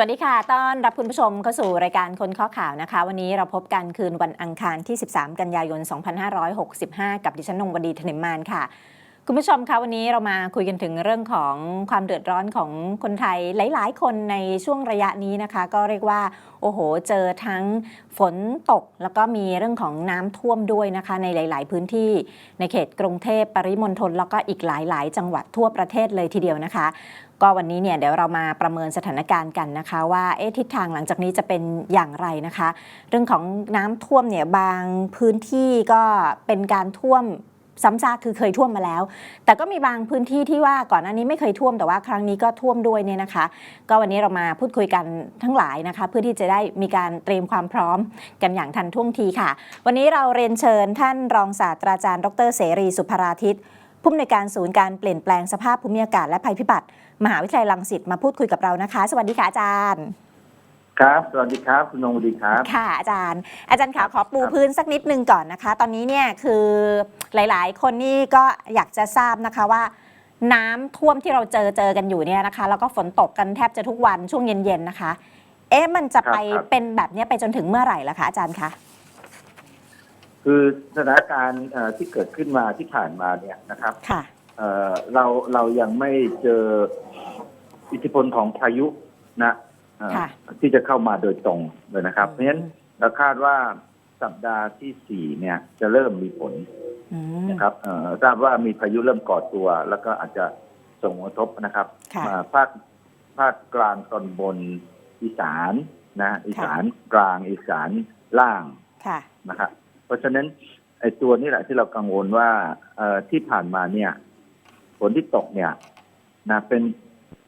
วัสดีค่ะ ต้อนรับคุณผู้ชมเข้าสู่รายการคนข้อข่าวนะคะ วันนี้เราพบกันคืนวันอังคารที่ 13 กันยายน 2565 กับดิฉันนงวดีธนิมมานค่ะ คุณผู้ชมคะวันนี้เรามาคุยกันถึงเรื่องของความเดือดร้อนของคนไทยหลาย ๆ คนในช่วงระยะนี้นะคะ ก็เรียกว่าโอ้โห เจอทั้งฝนตก แล้วก็มีเรื่องของน้ำท่วมด้วยนะคะ ในหลาย ๆ พื้นที่ในเขตกรุงเทพปริมณฑลแล้วก็อีกหลาย ๆ จังหวัดทั่วประเทศเลยทีเดียวนะคะ ก็วันนี้เนี่ยเดี๋ยวเรามาประเมินสถานการณ์กันนะคะว่าเอ๊ะทิศทางหลังจากนี้จะเป็นอย่างไรนะคะ เรื่องของน้ำท่วมเนี่ยบางพื้นที่ก็เป็นการท่วมซ้ำซากคือเคยท่วมมาแล้ว แต่ก็มีบางพื้นที่ที่ว่าก่อนหน้านี้ไม่เคยท่วมแต่ว่าครั้งนี้ก็ท่วมด้วยเนี่ยนะคะ ก็วันนี้เรามาพูดคุยกันทั้งหลายนะคะ เพื่อที่จะได้มีการเตรียมความพร้อมกันอย่างทันท่วงทีค่ะ วันนี้เราเรียนเชิญท่านรองศาสตราจารย์ ดรเสรีสุภราทิตผู้อำนวยการศูนย์การเปลี่ยนแปลงสภาพภูมิอากาศและภัยพิบัติ มหาวิทยาลัยรังสิตมาพูดคุยกับเรานะคะ สวัสดีค่ะอาจารย์ ครับ สวัสดีครับ คุณนงวดีครับ ค่ะ อาจารย์ อาจารย์ขาขอปูพื้นสักนิดนึงก่อนนะคะ ตอนนี้เนี่ยคือหลาย ๆ คนนี่ก็อยากจะทราบนะคะว่าน้ำท่วมที่เราเจอเจอกันอยู่เนี่ยนะคะ แล้วก็ฝนตกกันแทบจะทุกวันช่วงเย็นๆนะคะ เอ๊ะมันจะไปครับครับเป็นแบบเนี้ยไปจนถึงเมื่อไหร่ล่ะคะอาจารย์คะคือสถานการณ์เอ่อที่เกิดขึ้นมาที่ผ่านมาเนี่ยนะครับค่ะ เอ่อเราเรายังไม่เจออิทธิพลของพายุนะเอ่อค่ะ ที่จะเข้ามาโดยตรงเลยนะครับ เพราะฉะนั้นเราคาดว่าสัปดาห์ที่สี่เนี่ยจะเริ่มมีผล อืม นะครับเอ่อทราบว่ามีพายุเริ่มก่อตัว แล้วก็อาจจะส่งผลกระทบนะครับค่ะมาภาคภาคกลางตอนบนอีสานนะอีสานกลางอีสานล่างค่ะ นะครับเพราะฉะนั้นไอ้ตัวนี้แหละที่เรากังวลว่าเอ่อที่ผ่านมาเนี่ย ฝนที่ตกเนี่ยนะเป็น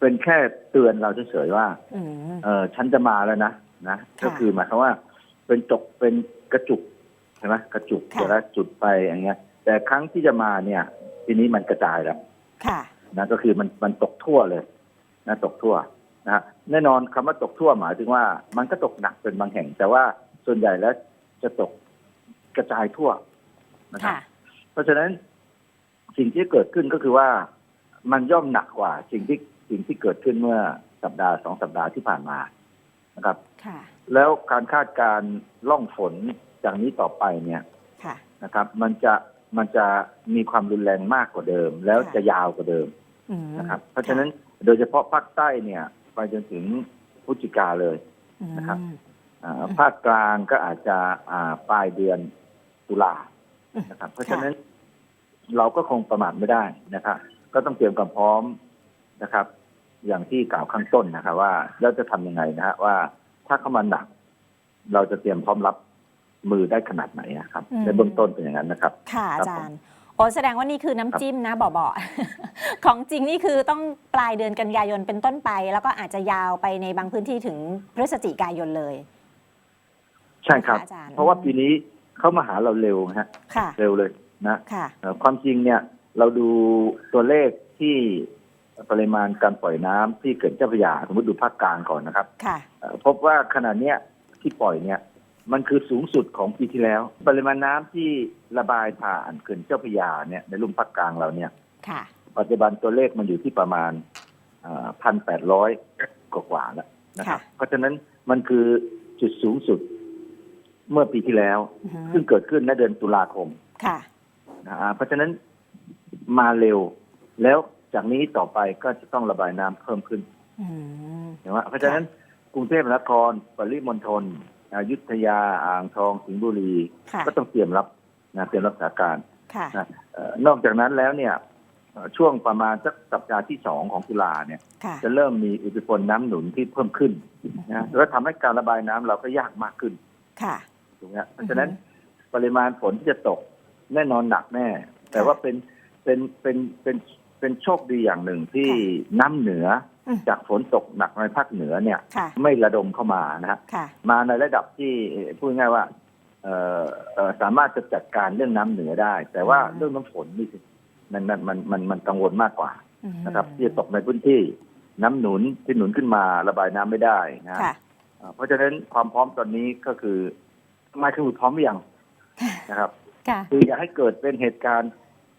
เป็นแค่เตือนเราเฉยๆว่าอืมเออฉันจะมาแล้วนะนะค่ะก็คือหมายความว่า เป็นจกเป็นกระจุกใช่ไหมกระจุกค่ะเดี๋ยวแล้วจุดไปอย่างเงี้ย แต่ครั้งที่จะมาเนี่ย ทีนี้มันกระจายแล้วค่ะนะก็คือมันมันตกทั่วเลยนะตกทั่วนะฮะแน่นอนคำว่าตกทั่วหมายถึงว่า มันก็ตกหนักเป็นบางแห่ง แต่ว่าส่วนใหญ่แล้วจะตกกระจายทั่วนะครับค่ะเพราะฉะนั้น สิ่งที่เกิดขึ้นก็คือว่ามันย่อมหนักกว่าสิ่งที่สิ่งที่เกิดขึ้นเมื่อสัปดาห์สองสัปดาห์ที่ผ่านมานะครับค่ะแล้วการคาดการณ์ล่องฝนจากนี้ต่อไปเนี่ยค่ะนะครับ มันจะมันจะมีความรุนแรงมากกว่าเดิม แล้วค่ะจะยาวกว่าเดิมอืมนะครับ เพราะฉะนั้นโดยเฉพาะภาคใต้เนี่ย ไปจนถึงพฤศจิกาเลยอืมนะครับอ่าอืมภาคกลางก็อาจจะอ่าปลายเดือนตุลาอืมนะครับ เพราะฉะนั้น เราก็คงประมาทไม่ได้นะครับ ก็ต้องเตรียมความพร้อมนะครับ อย่างที่กล่าวข้างต้นนะครับ ว่าแล้วจะทำยังไงนะฮะว่าถ้าเข้ามาหนัก เราจะเตรียมพร้อมรับมือได้ขนาดไหนนะครับอืมในเบื้องต้นเป็นอย่างนั้นนะครับ ค่ะครัอาบจารย์โอ้แสดงว่านี่คือน้ำจิ้มนะเบาๆของจริงนี่คือต้องปลายเดือนกันยายนเป็นต้นไป แล้วก็อาจจะยาวไปในบางพื้นที่ถึงพฤศจิกายนเลย ใช่ครับค่ะอาจารย์เพราะว่าปีนี้เข้ามาหาเราเร็วนะฮะค่ะเร็วเลย นะค่ะเอ่อความจริงเนี่ยเราดูตัวเลขที่ปริมาณการปล่อยน้ำที่เกิดเจ้าพระยาสมมติดูภาคกลางก่อนนะครับค่ะเอ่อพบว่าขณะเนี้ยที่ปล่อยเนี่ยมันคือสูงสุดของปีที่แล้ว ปริมาณน้ำที่ระบายผ่านเขื่อนเจ้าพระยาเนี่ยในลุ่มภาคกลางเราเนี่ยค่ะปัจจุบันตัวเลขมันอยู่ที่ประมาณพันแปดร้อยกว่าๆแล้วนะครับค่ะเพราะฉะนั้นมันคือจุดสูงสุดเมื่อปีที่แล้วอือฮึซึ่งเกิดขึ้นในเดือนตุลาคมค่ะนะฮะ เพราะฉะนั้นมาเร็ว แล้วจากนี้ต่อไปก็จะต้องระบายน้ำเพิ่มขึ้นอืมเห็นไหมเพราะฉะนั้นกรุงเทพมหานครปริมณฑลอยุธยาอ่างทองสิงห์บุรีค่ะก็ต้องเตรียมรับนะเตรียมรับสถานการณ์ค่ะนะเอ่อนอกจากนั้นแล้วเนี่ยเอ่อช่วงประมาณสักสัปดาห์ที่สองของตุลาเนี่ยค่ะจะเริ่มมีอิทธิพลน้ำหนุนที่เพิ่มขึ้นนะแล้วทำให้การระบายน้ำเราก็ยากมากขึ้น ค่ะถูกไหมฮะเพราะฉะนั้นปริมาณฝนที่จะตก แน่นอนหนักแน่ แต่ว่าเป็นเป็นเป็นเป็นเป็นโชคดีอย่างหนึ่งที่ค่น้ำเหนืออืมจากฝนตกหนักในภาคเหนือเนี่ยค่ะไม่ระดมเข้ามานะฮะค่ะมาในระดับที่เอ่อพูดง่ายๆว่าเอ่อเอ่อสามารถจะจัดการเรื่องน้ำเหนือได้ แต่ว่าอืมเรื่องน้ำฝนนี่สิมันมันมันมันมันกังวลมากกว่าอืมนะครับ ที่จะตกในพื้นที่น้ำหนุนที่หนุนขึ้นมาระบายน้ำไม่ได้นะฮะค่ะอ่าเพราะฉะนั้นความพร้อมตอนนี้ก็คือมาคือพร้อมหรือยังนะครับ ค่ะคืออย่าให้เกิดเป็นเหตุการณ์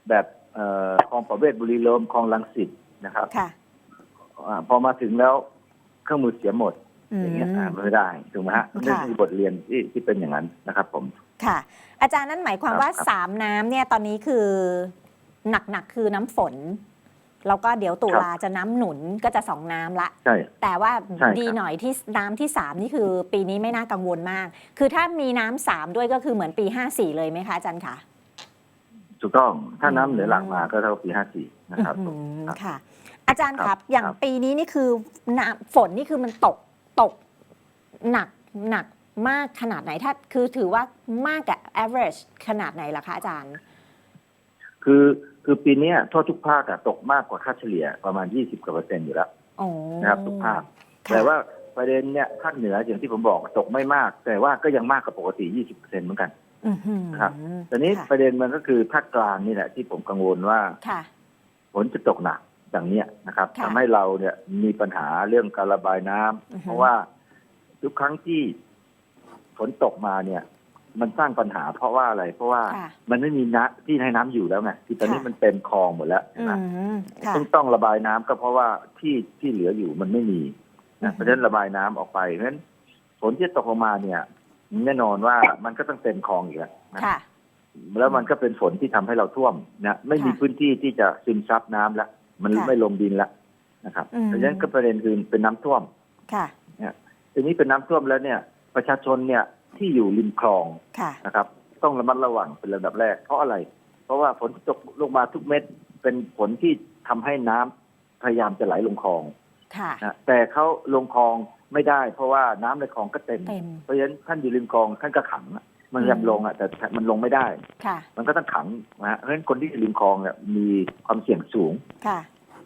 แบบเอ่อคลองประเวศบุรีลมคลองลังสิตนะครับค่ะอาพอมาถึงแล้วเครื่องมือเสียหมดอย่างเงี้ยอืมอ่าไม่ได้ถูกไหมฮะมันไม่ค่ะมีบทเรียนที่ที่เป็นอย่างนั้นนะครับ ผม ค่ะ อาจารย์นั่นหมายความครับว่าครับสามน้ำเนี่ยตอนนี้คือหนักๆคือน้ำฝน แล้วก็เดี๋ยวตุลาจะน้ำหนุนก็จะสองน้ำละ ใช่ แต่ว่าใช่ครับ ดีหน่อยที่น้ำที่สามนี่คือปีนี้ไม่น่ากังวลมาก คือถ้ามีน้ำสามด้วยก็คือเหมือนปี 54 เลยไหมคะอาจารย์คะ ถูกต้องถ้าน้ำอืมเหนือหลักมาก็เท่าปีห้าสี่นะครับ อื้อผมหือครับค่ะ อาจารย์คครัรับบอย่างครับ ปีนี้นี่คือน้ำฝนนี่คือมันตกตกหนักหนักมากขนาดไหนถ้าคือถือว่ามากกับ average ขนาดไหนล่ะคะอาจารย์ คือ คือปีเนี้ยทั่วทุกภาคอะตกมากกว่าค่าเฉลี่ยประมาณยี่สิบกว่าเปอร์เซ็นต์อยู่แล้วโอ้นะครับทุกภาคค่ะแต่ว่าประเด็นเนี่ยภาคเหนืออย่างที่ผมบอกตกไม่มาก แต่ว่าก็ยังมากกว่าปกติยี่สิบเปอร์เซ็นต์เหมือนกันอื้อหือครับตอนนี้ค่ะประเด็นมันก็คือภาคกลางนี่แหละที่ผมกังวลว่าค่ะฝนจะตกหนักอย่างเนี้ยนะครับค่ะทำให้เราเนี่ยมีปัญหาเรื่องการระบายน้ำอือฮึเพราะว่าทุกครั้งที่ฝนตกมาเนี่ย มันสร้างปัญหาเพราะว่าอะไร เพราะว่าค่ะมันไม่มีน้ำที่ให้น้ำอยู่แล้วไงที่ตอนนี้ค่ะ มันเต็มคลองหมดแล้วอืนะมค่ะ ซึ่งต้องระบายน้ำก็เพราะว่าที่ที่เหลืออยู่มันไม่มีอือนะฮึเพราะฉะนั้นระบายน้ำออกไปเพราะฉะนั้นฝนที่ตกลงมาเนี่ย แน่นอนว่ามันก็ต้องเต็มคลองอีกแล้วนะ ค่ะ แล้วมันก็เป็นฝนที่ทำให้เราท่วมนะไม่มีค่ะพื้นที่ที่จะซึมซับน้ำแล้วมันค่ะไม่ลงดินแล้วนะครับอืม เพราะฉะนั้นก็ประเด็นคือเป็นน้ำท่วมค่ะ ทีนี้เป็นน้ำท่วมแล้วเนี่ย ประชาชนเนี่ย ที่อยู่ริมคลองค่ะนะครับ ต้องระมัดระวังเป็นระดับแรก เพราะอะไร เพราะว่าฝนที่ตกลงมาทุกเม็ด เป็นฝนที่ทำให้น้ำพยายามจะไหลลงคลองค่ะนะแต่เขาลงคลองไม่ได้ เพราะว่าน้ำในคลองก็เต็มเต็ม เพราะฉะนั้นท่านอยู่ริมคลองท่านก็ขังอะมันยำลงอะแต่มันลงไม่ได้ค่ะมันก็ต้องขังนะฮะเพราะฉะนั้นคนที่อยู่ริมคลองเนี่ยมีความเสี่ยงสูงค่ะ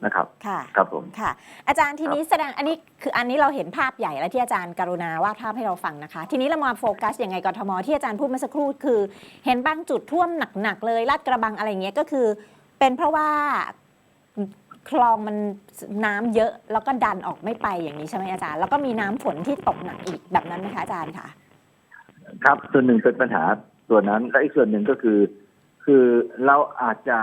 นะครับค่ะครับผมค่ะ อาจารย์ทีนี้แสดงอันนี้คืออันนี้เราเห็นภาพใหญ่แล้วที่อาจารย์กรุณาวาดภาพให้เราฟังนะคะ ทีนี้เรามาโฟกัสยังไงกทมที่อาจารย์พูดเมื่อสักครู่คือ เห็นบางจุดท่วมหนักๆเลยลาดกระบังอะไรอย่างเงี้ยก็คือ เป็นเพราะว่าคลองมันน้ำเยอะแล้วก็ดันออกไม่ไปอย่างนี้ใช่ไหมอาจารย์ แล้วก็มีน้ำฝนที่ตกหนักอีกแบบนั้นไหมคะอาจารย์คะครับส่วนหนึ่งเป็นปัญหาส่วนนั้นและอีกส่วนหนึ่งก็คือ คือเราอาจจะ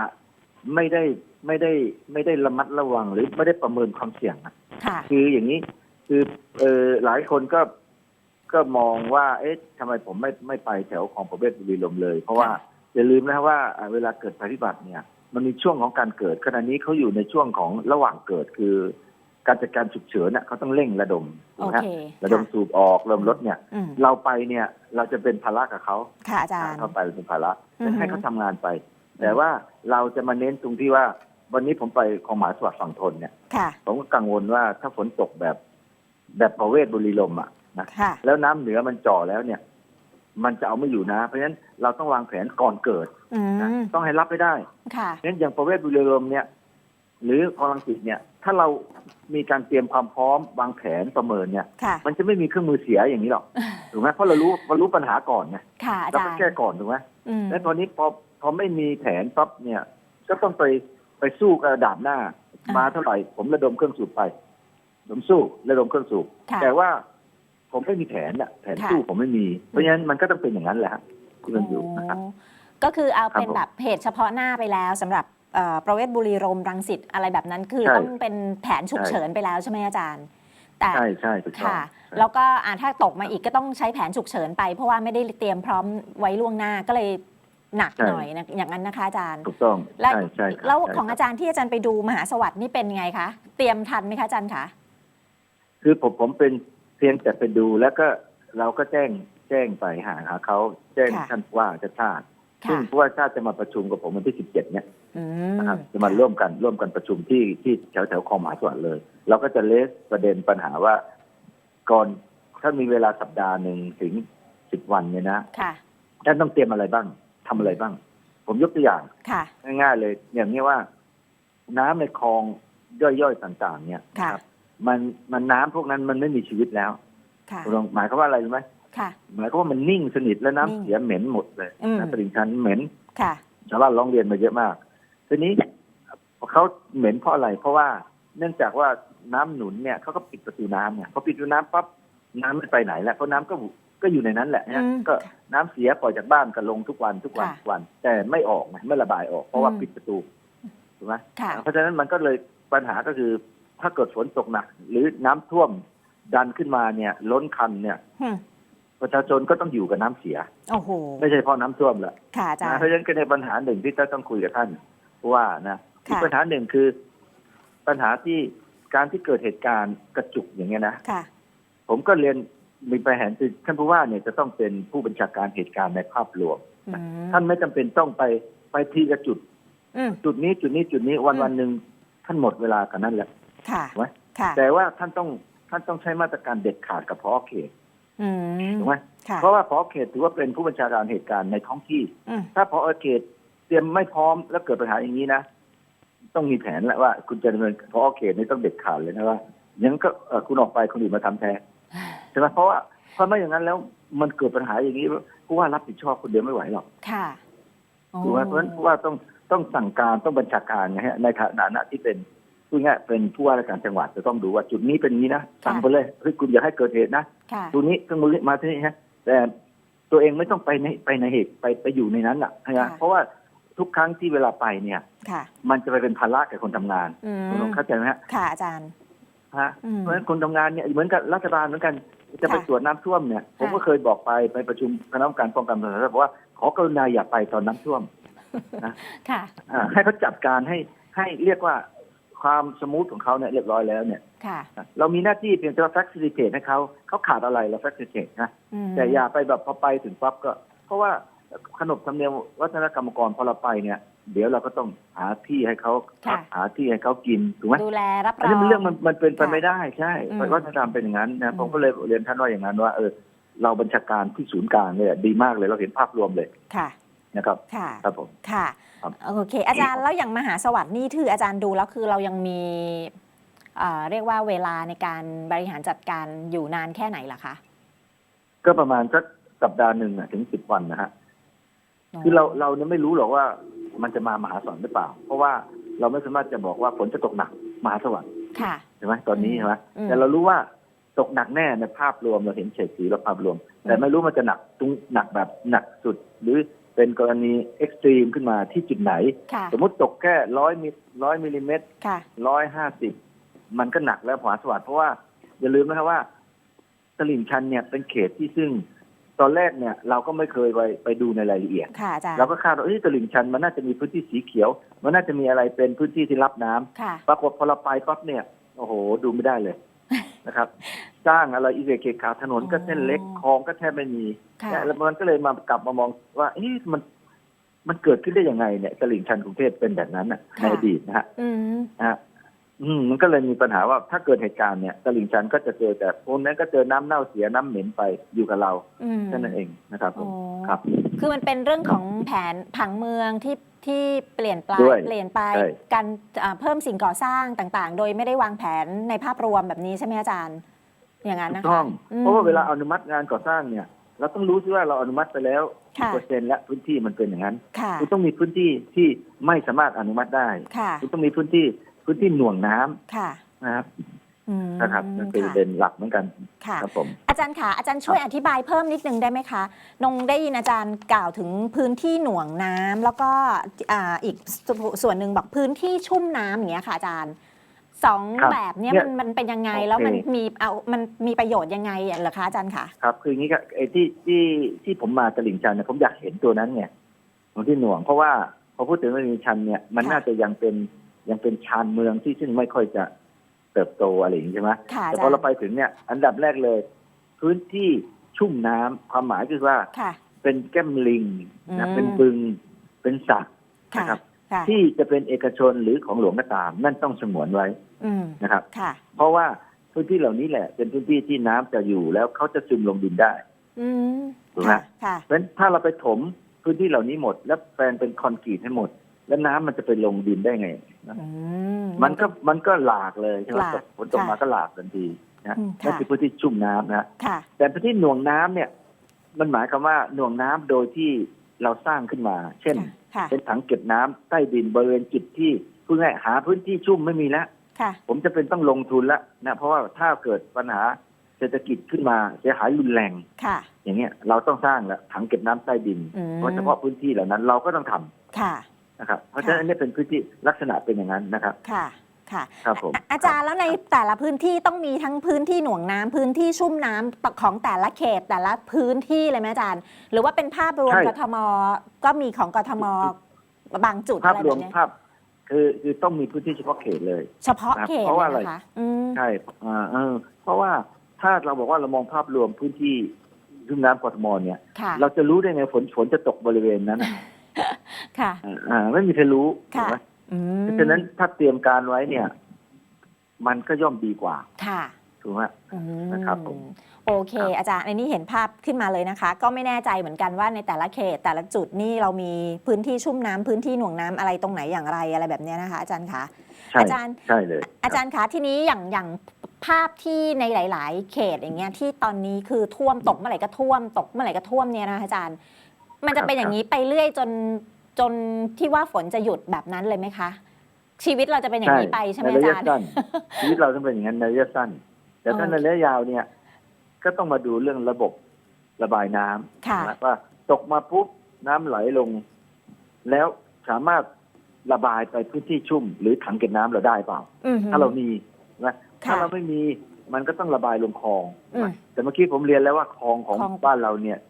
ไม่ได้ ไม่ได้ไม่ได้ระมัดระวังหรือไม่ได้ประเมินความเสี่ยงอะค่ะ คืออย่างนี้คือเออหลายคนก็ก็มองว่า เอ๊ะทำไมผมไม่ไม่ไปแถวของประเวศบุรีลมย์เลย เพราะว่าค่ะอย่าลืมนะว่าอ่าเวลาเกิดภัยพิบัติเนี่ย มันมีช่วงของการเกิดขณะนี้เขาอยู่ในช่วงของระหว่างเกิดคือ การจัดการฉุกเฉินน่ะเขาต้องเร่งระดมถูโอกไหมฮะเคระดมสูบออกระดมรถเนี่ย อืมเราไปเนี่ยเราจะเป็นภาระกับเขาค่ะอาจารย์ เข้าไปเป็นภาระอือฮึ ให้เขาทำงานไป แต่ว่าเราจะมาเน้นตรงที่ว่า วันนี้ผมไปของหมหาสวัสดิ์ฝั่งทนเนี่ย ค่ะ ผมก็กังวลว่าถ้าฝนตกแบบ แบบประเวศบุรีลมย์อะนะค่ะ แล้วน้ำเหนือมันจ่อแล้วเนี่ย มันจะเอาไม่อยู่นะ เพราะฉะนั้นเราต้องวางแผนก่อนเกิดอืนะม ต้องให้รับไปได้ค่ะ เพราะฉะนั้นอย่างประเวศบุรีลมย์เนี่ย หรือคลองลังสิตเนี่ย ถ้าเรามีการเตรียมความพร้อมวางแผนประเมินเนี่ย ค่ะ มันจะไม่มีเครื่องมือเสียอย่างนี้หรอกถูกไหมเพราะเรารู้เรารู้ปัญหาก่อนไงค่ะอาเราจารก็ย์แก้ก่อนถูกไหม อืมแล้วตอนนี้พอพอไม่มีแผนปั๊บเนี่ย ก็ต้องไป ไปสู้กับดาบหน้า มาเท่าไหร่ผมระดมเครื่องสูบไปผมสู้ระดมเครื่องสูบค่ะแต่ว่าผมไม่มีแผนอะแผนค่ะสู้ผมไม่มี เพราะฉะนั้นมันก็ต้องเป็นอย่างนั้นแหละฮะที่มันอยู่นะครับโอ้ก็คือเอาครับเป็นผมแบบเหตุเฉพาะหน้าไปแล้วสำหรับเอ่อประเวศบุรีรมย์รังสิตอะไรแบบนั้นคือใช่ต้องเป็นแผนฉุกใช่เฉินไปแล้วใช่ไหมอาจารย์แต่ใช่ใช่ถูกต้องค่ะใช่แล้วก็อ่าถ้าตกมาอีกก็ต้องใช้แผนฉุกเฉินไป เพราะว่าไม่ได้เตรียมพร้อมไว้ล่วงหน้าก็เลย หนักใช่หน่อยนะอย่างนั้นนะคะอาจารย์ ถูกต้องและใช่ใช่ครับแล้วใช่ของครับอาจารย์ที่อาจารย์ไปดูมหาสวัสดิ์นี่เป็นไงคะ เตรียมทันไหมคะอาจารย์คะคือผมผมเป็นเพียงแต่ไปดูแล้วก็เราก็แจ้งแจ้งไปหาหาเขาแจ้งค่ะท่านผู้ว่าชาติชาติซึ่ค่ะงผู้ว่าชาติจะมาประชุมกับผมวันที่สิบเจ็ดเนี่ยอืมนะครับจะมาร่วมกันร่วมกันประชุมที่ที่แถวแถวคลองหมหาสวัสดิ์เลย เราก็จะเลสประเด็นปัญหาว่า ก่อนถ้ามีเวลาสัปดาห์หนึ่งถึงสิบวันเนี่ยนะค่ะท่านต้องเตรียมอะไรบ้าง ทำอะไรบ้าง ผมยกตัวอย่างค่ะง่ายๆเลย อย่างนี้ว่า น้ำในคลองย่อยๆต่าง ๆ เนี่ยค่ะครับ มันมันน้ำพวกนั้นมันไม่มีชีวิตแล้วค่ะคุณลองหมายความว่าอะไรรู้ไหมค่ะหมายความว่ามันนิ่งสนิทแล้วน้ำนิ่งเสียเหม็นหมดเลยอืมน้ำตลิ่งชันเหม็นค่ะชาวบ้านร้องเรียนมาเยอะมากทีนี้เขาเหม็นเพราะอะไร เพราะว่าเนื่องจากว่าน้ำหนุนเนี่ยเขาก็ปิดประตูน้ำเนี่ยพอปิดประตูน้ำปั๊บน้ำไม่ไปไหนแล้วเพราะน้ำก็ ก็อยู่ในนั้นแหละนะอืมก็น้ำเสียปล่อยจากบ้านก็ลงทุกวันทุกวันค่ะ ทุกวัน แต่ไม่ออกไงไม่ระบายออก เพราะว่าอืมปิดประตูถูกไหม ค่ะ เพราะฉะนั้นมันก็เลยปัญหาก็คือถ้าเกิดฝนตกหนัก หรือน้ำท่วมดันขึ้นมาเนี่ย ล้นคันเนี่ย อืมประชาชนก็ต้องอยู่กับน้ำเสีย โอ้โห ไม่ใช่เพราะน้ำท่วมแหละค่ะอาจารนะย์ เพราะฉะนั้นก็ในปัญหาหนึ่งที่ต้องคุยกับท่านผู้ว่านะอีกค่ะปัญหาหนึ่งคือ ปัญหาที่การที่เกิดเหตุการณ์กระจุกอย่างเงี้ยนะค่ะ ผมก็เรียน มีปัญหาคือท่านผู้ว่าเนี่ยจะต้องเป็นผู้บัญชาการเหตุการณ์ในภาพรวมอืมท่านไม่จำเป็นต้องไปไปทีละจุดอืมจุดนี้จุดนี้จุดนี้วันอืมวันหนึ่งท่านหมดเวลากันนั่นแหละค่ะถูกไหมค่ะแต่ว่าท่านต้องท่านต้องใช้มาตรการเด็ดขาดกับพอเขตอืมถูกไหมค่ะเพราะว่าพอเขตถือว่าเป็นผู้บัญชาการเหตุการณ์ในท้องที่อืมถ้าพอเขตเตรียมไม่พร้อมแล้วเกิดปัญหาอย่างนี้นะต้องมีแผนแล้วว่า คุณจะดำเนินพอเขตนี่ต้องเด็ดขาดเลยนะว่ายังก็เอ่อคุณออกไปคนอื่นมาทำแทน ใช่ไหมเพราะว่าเพราะไม่อย่างนั้นแล้วมันเกิดปัญหาอย่างนี้ผู้ว่ารับผิดชอบคนเดียวไม่ไหวหรอกค่ะโอ้ถูกไหมเพราะฉะนั้นผู้ว่าต้องต้องสั่งการต้องบัญชาการไงฮะในฐานะที่เป็นพูดง่ายๆเป็นผู้ว่าราชการจังหวัดจะต้องดูว่าจุดนี้เป็นอย่างนี้นะสั่งไปเลยเฮ้ยคุณอย่าให้เกิดเหตุนะค่ะตรงนี้ตรงนี้มาที่นี่ฮะแต่ตัวเองไม่ต้องไปในไปในเหตุไปไปอยู่ในนั้นอะนะฮะเพราะว่าทุกครั้งที่เวลาไปเนี่ยค่ะมันจะไปเป็นภาระแก่คนทำงานอืมคุณเข้าใจไหมฮะค่ะอาจารย์ฮะอืมเพราะฉะนั้นคนทำงานเนี่ยเหมือนกับรัฐบาลเหมือนกัน จะไปค่ะตรวจน้ำท่วมเนี่ยผมก็ค่ะเคยบอกไปไปประชุมคณะกรรมการป้องกันปัญหาบอกว่าขอกรุณาอย่าไปตอนน้ำท่วมค่ะอ่าให้เขาจัดการให้ให้เรียกว่าความสมูทของเขาเนี่ยเรียบร้อยแล้วเนี่ยค่ะเรามีหน้าที่เพียงแต่ว่า facilitate ให้เขาเขาขาดอะไรเรา facilitate นะอืมแต่อย่าไปแบบพอไปถึงปั๊บก็ เพราะว่าขนบธรรมเนียมวัฒนกรรมกรพอเราไปเนี่ย เดี๋ยวเราก็ต้องหาที่ให้เขาพักหาที่ให้เขากินถูกไหมดูแลรับรอันอนี้งมันเรื่องมันมันเป็นไปค่ะไม่ได้ใช่อืมวัฒนธรรมเป็นอย่างนั้นอืนะมผมก็เลยเรียนท่านว่าอย่างนั้นว่าเออเราบัญชาการที่ศูนย์กลางเนี่ยดีมากเลยเราเห็นภาพรวมเลยค่ะนะครับค่ะครับผมค่ะครับโอเค อาจารย์แล้วอย่างมหาสวัสดิ์นี่ที่อาจารย์ดูแล้วคือเรายังมีเอ่อเรียกว่าเวลาในการบริหารจัดการอยู่นานแค่ไหนล่ะคะก็ประมาณสักสัปดาห์หนึ่งอะถึงสิบวันนะฮะคือเราเราเนี่ยไม่รู้หรอกว่า มันจะมามหาศาลหรือเปล่า เพราะว่าเราไม่สามารถจะบอกว่าฝนจะตกหนักมหาสวัสดิ์ค่ะใช่ไหมตอนนี้อืมใช่ไหมอืมแต่เรารู้ว่าตกหนักแน่ในภาพรวมเราเห็นเฉดสีและภาพรวม แต่ไม่รู้มันจะหนักตรงหนักแบบหนักสุด หรือเป็นกรณีเอ็กซ์ตรีมขึ้นมาที่จุดไหนค่ะสมมติตกแค่ร้อยมิลร้อยมิลลิเมตรค่ะร้อยห้าสิบมันก็หนักแล้วมหาสวัสดิ์เพราะว่าอย่าลืมนะครับว่าตลิ่งชันเนี่ยเป็นเขตที่ซึ่ง ตอนแรกเนี่ยเราก็ไม่เคยไปไปดูในรายละเอียด ค่ะอาจารย์เราก็คาดว่าเอ้ยตลิ่งชันมันน่าจะมีพื้นที่สีเขียว มันน่าจะมีอะไรเป็นพื้นที่ที่รับน้ำค่ะปรากฏพอเราไปปั๊บเนี่ยโอ้โหดูไม่ได้เลยนะครับ สร้างอะไรอีเวกเคขาถนนก็เส้นเล็กอ๋อคลองก็แทบไม่มีค่ะเนี่ยแล้วมันก็เลยมากลับมามองว่าเอ๊ะมัน มันเกิดขึ้นได้ยังไงเนี่ยตลิ่งชันกรุงเทพเป็นแบบนั้นน่ะในอดีตนะฮะ อืม นะฮะ อืมมันก็เลยมีปัญหาว่าถ้าเกิดเหตุการณ์เนี่ยตลิ่งชันก็จะเจอแต่พวกนั้นก็เจอน้ำเน่าเสียน้ำเหม็นไปอยู่กับเราอืมแค่นั้นเองนะครับผโอ้มครับ คือมันเป็นเรื่องของแผนผังเมืองที่ที่เปลี่ยนไปด้วยเปลี่ยนไปใช่การอ่าเพิ่มสิ่งก่อสร้างต่างๆ โดยไม่ได้วางแผนในภาพรวมแบบนี้ใช่ไหมอาจารย์ อย่างนั้นถูนะกคะต้องอืมเพราะว่าเวลาอนุมัติงานก่อสร้างเนี่ย เราต้องรู้ซิว่าเราอนุมัติไปแล้วกี่ค่ะเปอร์เซ็นต์และพื้นที่มันเป็นอย่างนั้นค่ะคุณต้องมีพื้นที่ที่ไม่สามารถอนุมัติได้ค่ะคุณต้องมีพื้นที่ พื้นที่หน่วงน้ำค่ะนะครับอืมนะครับนั่นเป็นปค่ะระเด็นหลักเหมือนกันค่ะ ครับผม อาจารย์คะอาจารย์ช่วยอธิบายเพิ่มนิดนึงได้ไหมคะนงได้ยินอาจารย์กล่าวถึงพื้นที่หน่วงน้ำแล้วก็อ่าอีกส่วนหนึ่งบอกพื้นที่ชุ่มน้ำอย่างเงี้ยค่ะอาจารย์สองครับแบบเนี้ยเนี่ยมันมันเป็นยังไงโอเคแล้วมันมีเอามันมีประโยชน์ยังไงเหรอคะอาจารย์คะครับ คืออย่างนี้ก็ไอ้ที่ที่ที่ผมมาตลิ่งชันเนี่ยผมอยากเห็นตัวนั้นเนี่ยตรงที่หน่วง เพราะว่าพอพูดถึงตลิ่งชันเนี่ยมันค่ะน่าจะยังเป็น ยังเป็นชานเมืองที่ซึ่งไม่ค่อยจะเติบโตอะไรอย่างนี้ใช่ไหมค่ะอาแต่จาพอรเราย์ไปถึงเนี่ย อันดับแรกเลย พื้นที่ชุ่มน้ำความหมายคือว่าค่ะเป็นแก้มลิงนะอืมเป็นบึงเป็นสระค่ะนะครับค่ะที่จะเป็นเอกชนหรือของหลวงก็ตาม นั่นต้องสงวนไว้อืมนะครับค่ะเพราะว่าพื้นที่เหล่านี้แหละ เป็นพื้นที่ที่น้ำจะอยู่แล้วเขาจะซึมลงดินได้อืมถูกไหมค่ะค่ะเพราะฉะนั้นถ้าเราไปถมพื้นที่เหล่านี้หมด แล้วแปลงเป็นคอนกรีตให้หมด แล้วน้ำมันจะไปลงดินได้ไงนะอืมมันก็มันก็หลากเลยใช่ไหมหลากตกฝนตกมาค่ะก็หลากทันทีนะอืมนั่นค่ะคือพื้นที่ชุ่มน้ำนะค่ะแต่พื้นที่หน่วงน้ำเนี่ย มันหมายความว่าหน่วงน้ำโดยที่เราสร้างขึ้นมา เช่นค่ะเป็นถังเก็บน้ำใต้ดินบริเวณจุดที่พูดง่ายๆหาพื้นที่ชุ่มไม่มีแล้วค่ะผมจะเป็นต้องลงทุนแล้วนะเพราะว่าถ้าเกิดปัญหาเศรษฐกิจขึ้นมาเสียหายรุนแรงค่ะอย่างเงี้ยเราต้องสร้างแล้วถังเก็บน้ำใต้ดินอืมเพราะเฉพาะพื้นที่เหล่านั้นเราก็ต้องทำค่ะ นะครับเพราะฉะนั้นอันนี้เป็นพื้นที่ลักษณะเป็นอย่างนั้นนะครับ ค่ะค่ะครับผมอะอาจารย์แล้วในแต่ละพื้นที่ต้องมีทั้งพื้นที่หน่วงน้ำพื้นที่ชุ่มน้ำของแต่ละเขตแต่ละพื้นที่เลยไหมอาจารย์ หรือว่าเป็นภาพรวมใช่กทมก็มีของกทมบางจุดภาอะพไรรแบวมบเนี้ยภาพคือคือต้องมีพื้นที่เฉพาะเขตเลย เฉพาะเขตเพราะว่าเลยอะไรนะคะอืมใช่อ่าเออเพราะว่าถ้าเราบอกว่าเรามองภาพรวมพื้นที่รุ่มน้ำกทมเนี่ยค่ะเราจะรู้ได้ไงฝนฝนจะตกบริเวณนั้นอะ ค่ะอ่าอ่า ไม่มีใครรู้ถูค่ะกไหมอืมเพราะฉะนั้นถ้าเตรียมการไว้เนี่ย มันก็ย่อมดีกว่า ค่ะถูกไหมอืมนะครับผมโอเคครับอาจารย์อันนี้เห็นภาพขึ้นมาเลยนะคะ ก็ไม่แน่ใจเหมือนกันว่าในแต่ละเขต แต่ละจุดนี่เรามีพื้นที่ชุ่มน้ำพื้นที่หน่วงน้ำอะไรตรงไหนอย่างไรอะไรแบบเนี้ยนะคะ อาจารย์คะใช่อาจารย์ใช่เลย อาจารย์คะทีนี้อย่างอย่างภาพที่ในหลาย ๆ เขตอย่างเงี้ยที่ตอนนี้คือท่วมตกเมื่อไหร่ก็ท่วม ตกเมื่อไหร่ก็ท่วมเนี่ยนะคะอาจารย์ มันจะเป็นอย่างนี้ไปเรื่อยจน จนที่ว่าฝนจะหยุดแบบนั้นเลยไหมคะ ชีวิตเราจะเป็นอย่างนี้ไปใช่ไหมในระอายะจารย์สั้นชีวิตเราต้องเป็นอย่างนั้นในระยะสั้น แต่ถ้าโอเคในระยะยาวเนี่ย ก็ต้องมาดูเรื่องระบบระบายน้ำค่ะนะว่าตกมาปุ๊บน้ำไหลลง แล้วสามารถระบายไปพื้นที่ชุ่ม หรือถังเก็บน้ำเราได้เปล่าอืมถ้าเรามีนะค่ะถ้าเราไม่มีมันก็ต้องระบายลงคลองอืมแต่เมื่อกี้ผมเรียนแล้วว่าคลองของคลองบ้านเราเนี่ยแ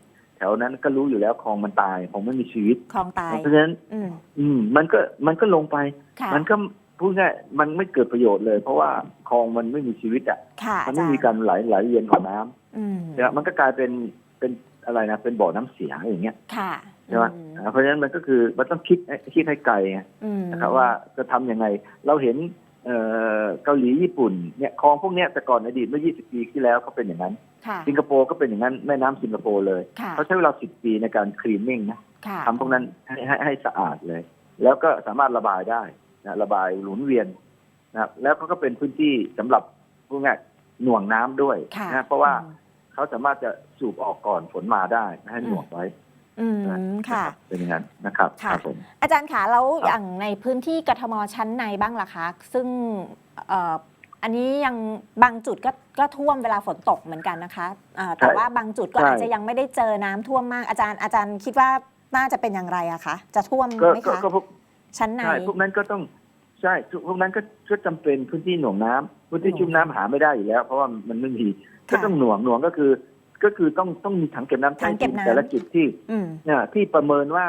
ถวนั้นก็รู้อยู่แล้วคลองมันตายคลองไม่มีชีวิตคลองตาย เพราะฉะนั้นอืมอืมมันก็มันก็ลงไปค่ะมันก็พูดง่ายมันไม่เกิดประโยชน์เลย เพราะว่าคลองมันไม่มีชีวิตอะค่ะมัอานจาไม่รมีย์การไหลไหลเวียนของน้ำอืมเนี่ยมันก็กลายเป็นเป็นอะไรนะเป็นบ่อน้ำเสียอย่างเงี้ยค่ะใช่ไหมอืมอ่าเพราะฉะนั้นมันก็คือมันต้องคิดคิดให้ไกลไงอืมนะครับว่าจะทำยังไง เราเห็น เอ่อเกาหลีญี่ปุ่นเนี่ยคลองพวกเนี้ยแต่ก่อนอดีตเมื่อ 20 ปีที่แล้วก็เป็นอย่างนั้นค่ะสิงคโปร์ก็เป็นอย่างนั้นแม่น้ำสิงคโปร์เลยค่ะเขาใช้เวลา 10 ปีในการคลีนนิ่งนะค่ะทำพวกนั้นให้ให้ให้สะอาดเลย แล้วก็สามารถระบายได้นะระบายหมุนเวียนนะครับแล้วก็ก็เป็นพื้นที่สำหรับพวกง่ายหน่วงน้ำด้วยค่ะนะเพราะว่าเขาสามารถจะสูบออกก่อนฝนมาได้ไม่ให้หน่วงไว้ อืมค่ะนะครับเป็นอย่างนั้นนะครับค่ะครับผมอาจารย์คะแล้วครับอย่างในพื้นที่กทมชั้นในบ้างล่ะคะ ซึ่งเอ่ออันนี้ยังบางจุดก็ก็ท่วมเวลาฝนตกเหมือนกันนะคะอ่าแต่ว่าบางจุดก็อาจจะยังไม่ได้เจอน้ำท่วมมากอาจารย์อาจารย์คิดว่าน่าจะเป็นอย่างไรอะคะจะท่วมก็ไหมก็คะก็พวกชั้นในใช่พวกนั้นก็ต้องใช่พวกนั้นก็ก็จำเป็นพื้นที่หน่วงน้ำพื้นที่ชุ่มน้ำหาไม่ได้อยู่แล้ว เพราะว่ามันไม่มีก็ต้องหน่วงหน่วงก็คือ ก็คือต้องต้องมีถังเก็บน้ำถังเก็บน้ำ แต่ละจุดที่อืม เนี่ยที่ประเมินว่า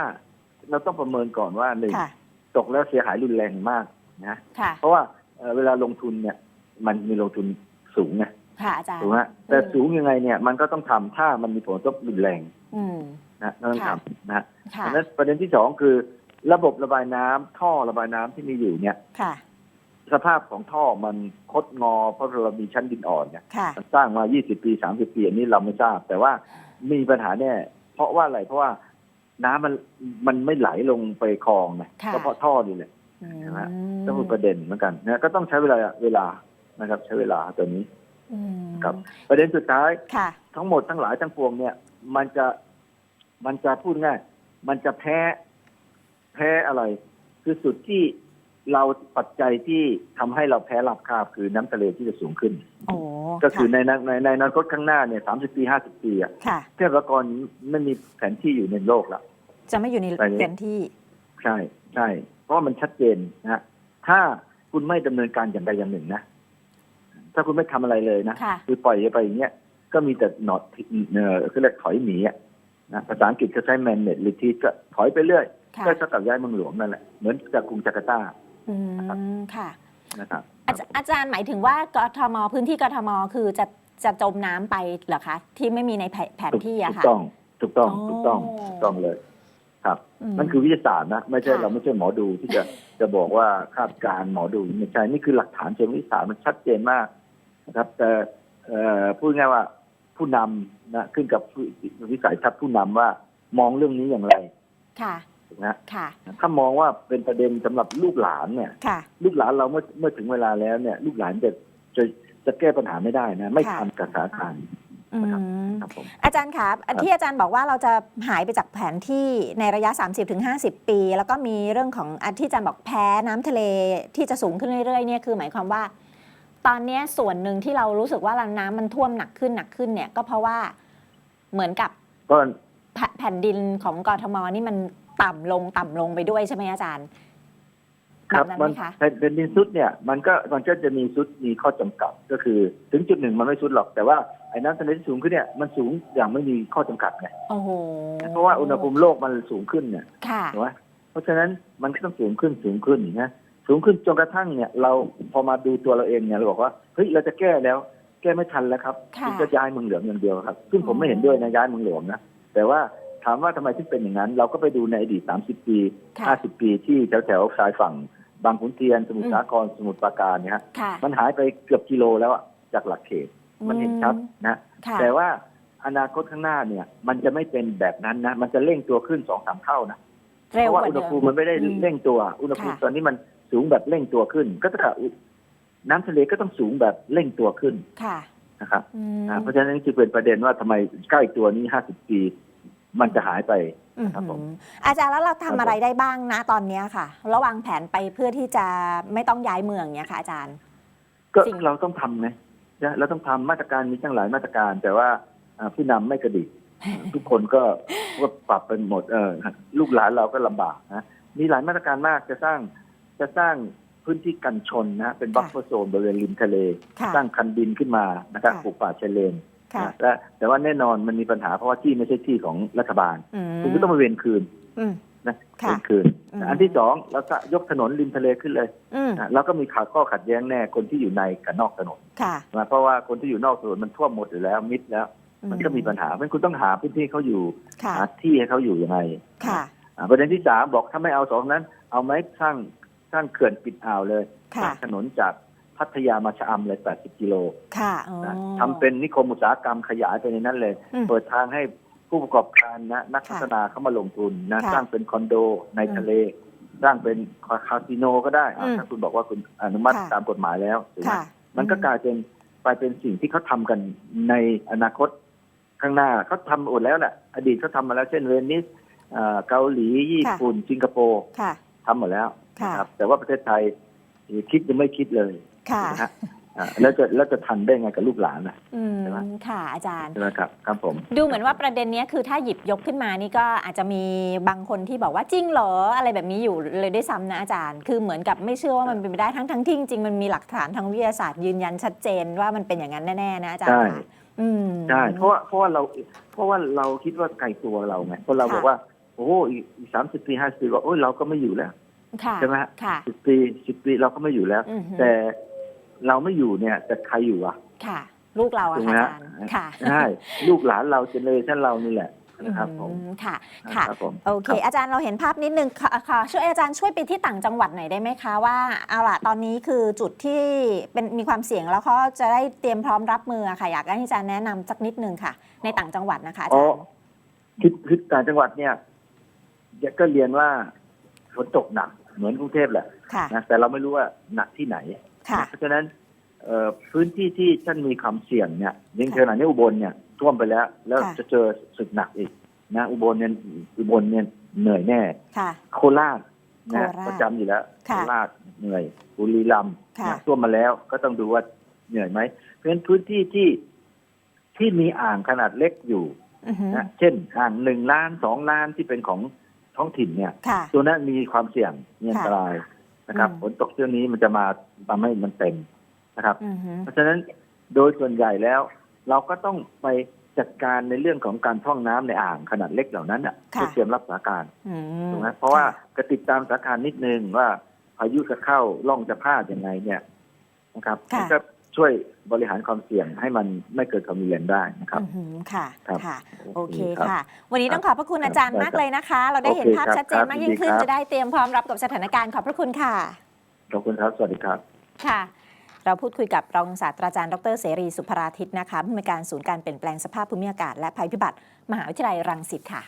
เราต้องประเมินก่อนว่าหนึ่งค่ะ ตกแล้วเสียหายรุนแรงมากนะ ค่ะ เพราะว่าเอ่อเวลาลงทุนเนี่ย มันมีลงทุนสูงไงค่ะอาจารย์ ถูกไหมแต่อืมสูงยังไงเนี่ย มันก็ต้องทำถ้ามันมีผลกระทบรุนแรงอืม นะต้องค่ะทำนะค่ะ ดังนั้นประเด็นที่สองคือ ระบบระบายน้ำท่อระบายน้ำที่มีอยู่เนี่ย ค่ะ สภาพของท่อมันคดงอเพราะเรามีชั้นดินอ่อนเนี่ยค่ะ มันสร้างมา 20 ปี 30 ปีอันนี้เราไม่ทราบ แต่ว่ามีปัญหาแน่เพราะว่าอะไรเพราะว่าน้ำมันมันไม่ไหลลงไปคลองไงค่ะ ก็เพราะท่อนี่แหละ อืใช่ไหมมต้องเป็นประเด็นเหมือนกันนะก็ต้องใช้เวลาเวลานะครับ ใช้เวลาตัวนี้ อืมครับ ประเด็นสุดท้าย ค่ะ ทั้งหมดทั้งหลายทั้งปวงเนี่ยมันจะมันจะพูดง่าย มันจะแพ้แพ้อะไร คือสุดที่ เราปัจจัยที่ทำให้เราแพ้รับคาบคือน้ำทะเลที่จะสูงขึ้นโอ้ก็คือค่ะในในในในอนาคตข้างหน้าเนี่ยสามสิบปีห้าสิบปีอะค่ะเทพกรไม่มีแผนที่อยู่ในโลกละจะไม่อยู่ในไปเลยแผนที่ ใช่ใช่ เพราะว่ามันชัดเจนนะฮะถ้าคุณไม่ดำเนินการอย่างใดอย่างหนึ่งนะ ถ้าคุณไม่ทำอะไรเลยนะค่ะคือปล่อยไปอย่างเงี้ยก็มีแต่หนอดเอ่อคือเรียกถอยหนีอะนะภาษาอังกฤษก็ใช้ manage retreat ก็ถอยไปเรื่อยค่ะก็เท่ากับย้ายเมืองหลวงนั่นแหละเหมือนจากกรุงจาการ์ตา อืมค่ะ นะครับอาจอาจารย์หมายถึงว่ากทมพื้นที่กทมคือจะจะจมน้ำไปเหรอคะ ที่ไม่มีในแผแผนถูกที่ถูอะกค่ะ ต้องถูกต้องอ๋อถูกต้องถูกต้องเลย ครับมนั่นคือวิทยาศาสตร์นะไม่ใช่ค่ะ เราไม่ใช่หมอดูที่จะจะบอกว่าคาดการณ์หมอดูไม่ใช่นี่คือหลักฐานเชิงวิทยาศาสตร์มันชัดเจนมากนะครับ แต่เอ่อพูดง่ายว่าผู้นำนะขึ้นกับผู้วิสัยทัศน์ผู้นำว่ามองเรื่องนี้อย่างไร ค่ะ ถูกไหมฮะค่ะ ถ้ามองว่าเป็นประเด็นสำหรับลูกหลานเนี่ยค่ะลูกหลานเราเมื่อเมื่อถึงเวลาแล้วเนี่ย ลูกหลานจะจะจะแก้ปัญหาไม่ได้นะ ไม่ค่ะทันกับสถานการณ์อืมครับผมอาจารย์คะที่อาจารย์บอกว่าเราจะหายไปจากแผนที่ในระยะ 30-50 ปี แล้วก็มีเรื่องของอันที่อาจารย์บอกแพ้น้ำทะเลที่จะสูงขึ้นเรื่อยๆเนี่ยคือหมายความว่า ตอนเนี้ยส่วนหนึ่งที่เรารู้สึกว่าน้ำมันท่วมหนักขึ้นหนักขึ้นเนี่ยก็เพราะว่าเหมือนกับก็แผ่แผ่นดินของกทมนี่มัน ต่ำลงต่ำลงไปด้วยใช่ไหมอาจารย์ครับแบบนั้นมัไหมคะแผ่นแผ่นดินซุดเนี่ยมันก็มันก็จะมีซุดมีข้อจำกัดก็คือ ถึงจุดหนึ่งมันไม่ซุดหรอกแต่ว่าไอ้น้ำทะเลที่สูงขึ้นเนี่ยมันสูงอย่างไม่มีข้อจำกัดไงโอ้โหเพราะว่าอุณหภูมิโลกมันสูงขึ้นเนี่ยค่ะถูกไหมเพราะฉะนั้นมันก็ต้องสูงขึ้นสูงขึ้นนะสูงขึ้นจนกระทั่งเนี่ย เราพอมาดูตัวเราเองเนี่ยเราบอกว่าเฮ้ยเราจะแก้แล้ว แก้ไม่ทันแล้วครับค่ะถึงจะย้ายเมืองเหลืองอย่างเดียวครับ ซึ่งผมไม่เห็นด้วยนะย้ายเมืองหลวงนะแต่ว่า ถามว่าทำไมถึงเป็นอย่างนั้น เราก็ไปดูในอดีต 30 ปีค่ะ50 ปีที่แถวแถวๆชายฝั่ง บางขุนเทียน สมุทรสาครสมุทรปราการเนี่ยฮะค่ะมันหายไปเกือบกิโลแล้วอะจากหลักเขต มันเห็นชัดนะค่ะแต่ว่าอนาคตข้างหน้าเนี่ย มันจะไม่เป็นแบบนั้นนะ มันจะเร่งตัวขึ้นสองสามเท่านะเร็เพวราะว่ากว่าอุณเดิหมภูมิมันไม่ได้อืมเร่งตัว อุณหภูมิค่ะตอนนี้มันสูงแบบเร่งตัวขึ้น ก็จะน้ำทะเลก็ต้องสูงแบบเร่งตัวขึ้นค่ะนะครับอืมอ่าเพราะฉะนั้นจึงเป็นประเด็นว่าทำไมใกล้ตัวนี้ห้าสิบปี มันจะหายไปอื้อครับผมหืออาจารย์แล้วเราครัทำบอะไรได้บ้างนะตอนเนี้ยค่ะ ระวางแผนไปเพื่อที่จะไม่ต้องย้ายเมืองเนี้ยค่ะ อาจารย์ ก็สิ่งเราต้องทำไงนะเราต้องทำมาตรการมีตั้งหลายมาตรการ แต่ว่าอ่าผู้นำไม่กระดิกทุกคนก็ก็ปรับเป็นหมดเออลูกหลานเราก็ลำบากนะมีหลายมาตรการมากจะสร้างจะสร้างพื้นที่กันชนนะเป็นบัฟเฟอร์โซนบริเวณริมทะเลค่ะสร้างคันดินขึ้นมานะครับค่ะปลูกป่าชายเลนค่ะนะ และแต่ว่าแน่นอนมันมีปัญหาเพราะว่าที่ไม่ใช่ที่ของรัฐบาลอืมคุณก็ต้องมาเวียนคืนอืมนะค่ะเวียนคืนอืมอันที่สองเราจะยกถนนริมทะเลขึ้นเลยอืมนะแล้วก็มีขาข้อขัดแย้งแน่คนที่อยู่ในกับนอกถนนค่ะนะเพราะว่าคนที่อยู่นอกถนนมันท่วมหมดอยู่แล้วมิดแล้ว มันก็มีปัญหาเพราะฉะนั้นคุณต้องหาพื้นที่เขาอยู่ค่ะหาที่ให้เขาอยู่ยังไงค่ะอ่าประเด็นที่สามบอกถ้าไม่เอาสองนั้น เอาไหมสร้างสร้างเขื่อนปิดอ่าวเลยค่ะสร้างถนนจาก พัทยามาชะอำเลย 80 กิโลค่ะอ๋อนะทำเป็นนิคมอุตสาหกรรมขยายไปในนั้นเลยอืมเปิดทางให้ผู้ประกอบการนะนักพัฒนาเข้ามาลงทุนนะค่ะสร้างเป็นคอนโดในอืมทะเล สร้างเป็นคาสิโนก็ได้อะอืมถ้าคุณบอกว่าคุณอนุมัติค่ะตามกฎหมายแล้วถูกไหมค่ะมันก็กลายเป็นกลายเป็นสิ่งที่เขาทำกันในอนาคตข้างหน้าเขาทำหมดแล้วแหละอดีตเขาทำมาแล้วเช่นเวนิสเอ่อเกาหลีญี่ปุ่นสิงคโปร์ค่ะทำหมดแล้วค่ะนะครับแต่ว่าประเทศไทยคิดยังไม่คิดเลย ค่ะนะฮะอ่าแล้วจะแล้วจะทันได้ไงกับลูกหลานนะอืมใช่ไหมค่ะอาจารย์ ใช่ไหมครับครับผม ดูเหมือนว่าประเด็นเนี้ยคือถ้าหยิบยกขึ้นมานี่ก็อาจจะมีบางคนที่บอกว่าจริงเหรออะไรแบบนี้อยู่เลยด้วยซ้ำนะอาจารย์ คือเหมือนกับไม่เชื่อว่ามันเป็นไปได้ทั้งทั้งที่จริงๆมันมีหลักฐานทางวิทยาศาสตร์ยืนยันชัดเจนว่ามันเป็นอย่างนั้นแน่ๆนะอาจารย์ใช่ค่ะอืม ใช่เพราะว่าเพราะว่าเราเพราะว่าเราคิดว่าไกลตัวเราไงเพราะเราค่ะ บอกว่า โอ้โหอีกสามสิบปีห้าสิบปีบอกโอ้ยเราก็ไม่อยู่แล้วค่ะใช่ไหมฮะค่ะสิบปีสิบปีเราก็ไม่อยู่แล้ว อือหือแต่ เราไม่อยู่เนี่ยแต่ใครอยู่อะ ค่ะ ลูกเราอะถูกไหมค่ะอาฮะจารย์ค่ะใช่ลูกหลานเราเจเนอเรชันเรานี่แหละนะครับผมอืมค่ะค่ะครับผมโอเค อาจารย์เราเห็นภาพนิดนึงค่ะค่ะช่วยอาจารย์ช่วยไปที่ต่างจังหวัดหน่อยได้ไหมคะว่าเอาล่ะตอนนี้คือจุดที่เป็นมีความเสี่ยงแล้วเขาจะได้เตรียมพร้อมรับมือค่ะอยากให้อาจารย์แนะนำสักนิดนึงค่ะ ในต่างจังหวัดนะคะอาอ๋จาอรย์คิดคิดต่างจังหวัดเนี่ยก็เรียนว่าฝนตกหนักเหมือนกรุงเทพแหละค่ะนะแต่เราไม่รู้ว่าหนักที่ไหนค่ะ เพราะฉะนั้นเอ่อพื้นที่ที่ท่านมีความเสี่ยงเนี่ยยิ่งค่ะขนาดนี้อุบลเนี่ยท่วมไปแล้ว แล้วค่ะจะเจอสึกหนักอีกนะอุบลเนี่ยอุบลเนี่ยเหนื่อยแน่ค่ะโคราชนะโคราชประจำอยู่แล้วโคค่ะราชเหนื่อยบุรีรัมย์ค่ะนะท่วมมาแล้วก็ต้องดูว่าเหนื่อยไหมเพราะฉะนั้นพื้นที่ที่ที่มีอ่างขนาดเล็กอยู่อือหือนะเช่นอ่างหนึ่งล้านสองล้านที่เป็นของท้องถิ่นเนี่ยค่ะตัวนั้นมีความเสี่ยงมีอันตราย นะครับอืมฝนตกเช่วงนี้มันจะมาทำให้มันเต็มนะครับอือหือเพราะฉะนั้นโดยส่วนใหญ่แล้ว เราก็ต้องไปจัดการในเรื่องของการท่องน้ำในอ่างขนาดเล็กเหล่านั้นอะค่ะเพื่อเตรียมรับสถานการณ์อืมถูกไหมเพราะว่าก็ติดตามสถานการณ์นิดนึงว่าพายุจะเข้าล่องจะพาดยังไงเนี่ยนะครับค่ะมันก็ ช่วยบริหารความเสี่ยงให้มันไม่เกิดความรุนแรงได้นะครับอือหือค่ะครับค่ะ โอเครับค่ะ วันนี้ต้องขอบพระคุณอาจารย์ได้ครับมากเลยนะคะ เราได้เห็นโอเคภาพครับชัดเจนครับมากยิ่งขึ้นยินดีครับจะได้เตรียมพร้อมรับกับสถานการณ์ขอบพระคุณค่ะขอบคุณครับ สวัสดีครับค่ะเราพูดคุยกับรองศาสตราจารย์ดรเสรีสุภราทิตนะคะผู้อำนวยการศูนย์การเปลี่ยนแปลงสภาพภูมิอากาศและภัยพิบัติ มหาวิทยาลัยรังสิตค่ะ